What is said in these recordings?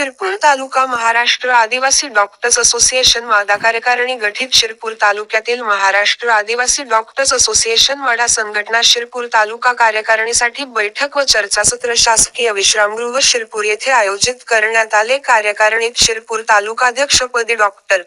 शिरपूर तालुका महाराष्ट्र आदिवासी doctors association मादा कार्यकारिणी गठीत शिरपूर तालुक्यातील महाराष्ट्र आदिवासी डॉक्टर्स असोसिएशन वाडा संघटना शिरपूर तालुका कार्यकारिणीसाठी बैठक व चर्चासत्र शासकीय विश्रामगृह शिरपूर येथे आयोजित करण्यात आले. कार्यकारिणीत शिरपूर तालुकाध्यक्षपदी डॉक्टर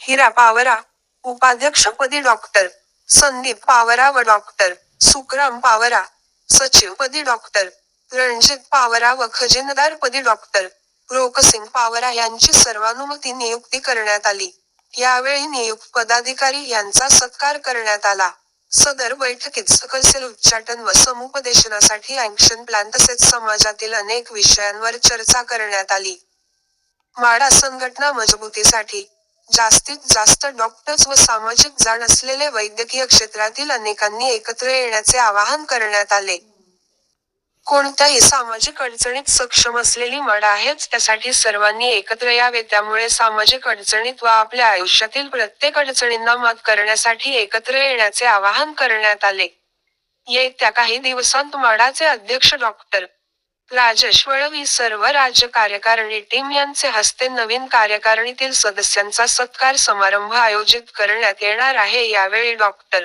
हिरा पावरा उपाध्यक्षपदी डॉक्टर संदीप पावरा व डॉक्टर सुखराम पावरा सचिवपदी डॉक्टर रणजित पावरा व खजिनदारपदी डॉक्टर रोकसिंग पावरा यांची सर्वानुमती नियुक्ती करण्यात आली. यावेळी नियुक्त पदाधिकारी यांचा सत्कार करण्यात आला. सदर बैठकीत सकलसेल उच्चाटन व समुपदेशनासाठी ऍक्शन प्लॅन तसेच समाजातील अनेक विषयांवर चर्चा करण्यात आली. माडा संघटना मजबूतीसाठी जास्तीत जास्त डॉक्टर्स व सामाजिक जाण असलेले वैद्यकीय क्षेत्रातील अनेकांनी एकत्र येण्याचे आवाहन करण्यात आले. कोणत्याही सामाजिक अडचणीत सक्षम असलेली मड आहेच. त्यासाठी सर्वांनी एकत्र यावे. त्यामुळे सामाजिक अडचणीत व आपल्या आयुष्यातील प्रत्येक अडचणींना मात करण्यासाठी एकत्र येण्याचे आवाहन करण्यात आले. येत्या काही दिवसांत माडाचे अध्यक्ष डॉक्टर राजेश वळवी सर्व राज्य कार्यकारिणी टीम यांचे हस्ते नवीन कार्यकारिणीतील सदस्यांचा सत्कार समारंभ आयोजित करण्यात येणार आहे. यावेळी doctor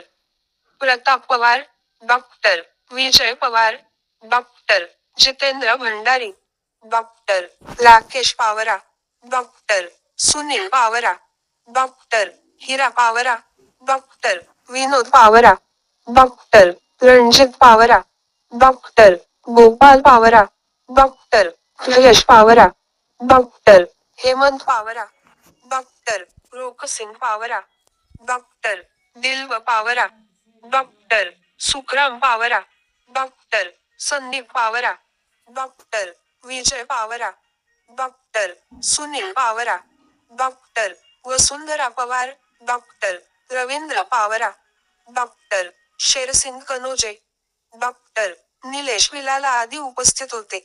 Pratap Pawar doctor Vijay Pawar doctor Jitendra Bhandari doctor Rakesh Pawara doctor Sunil Pawara doctor Hira Pawara doctor Vinod Pawara doctor Ranjit Pawara doctor Gopal Pawara doctor Yash Pawara doctor Hemant Pawara doctor Roksing Pawara doctor Dilav Pawara doctor Sukhram Pawara doctor Sandeep Pawara doctor Vijay Pawara doctor Sunil Pawara doctor Vasundhara Pawar doctor Ravindra Pawara doctor Shersing Kanoje doctor Nilesh Vilala आदी उपस्थित होते.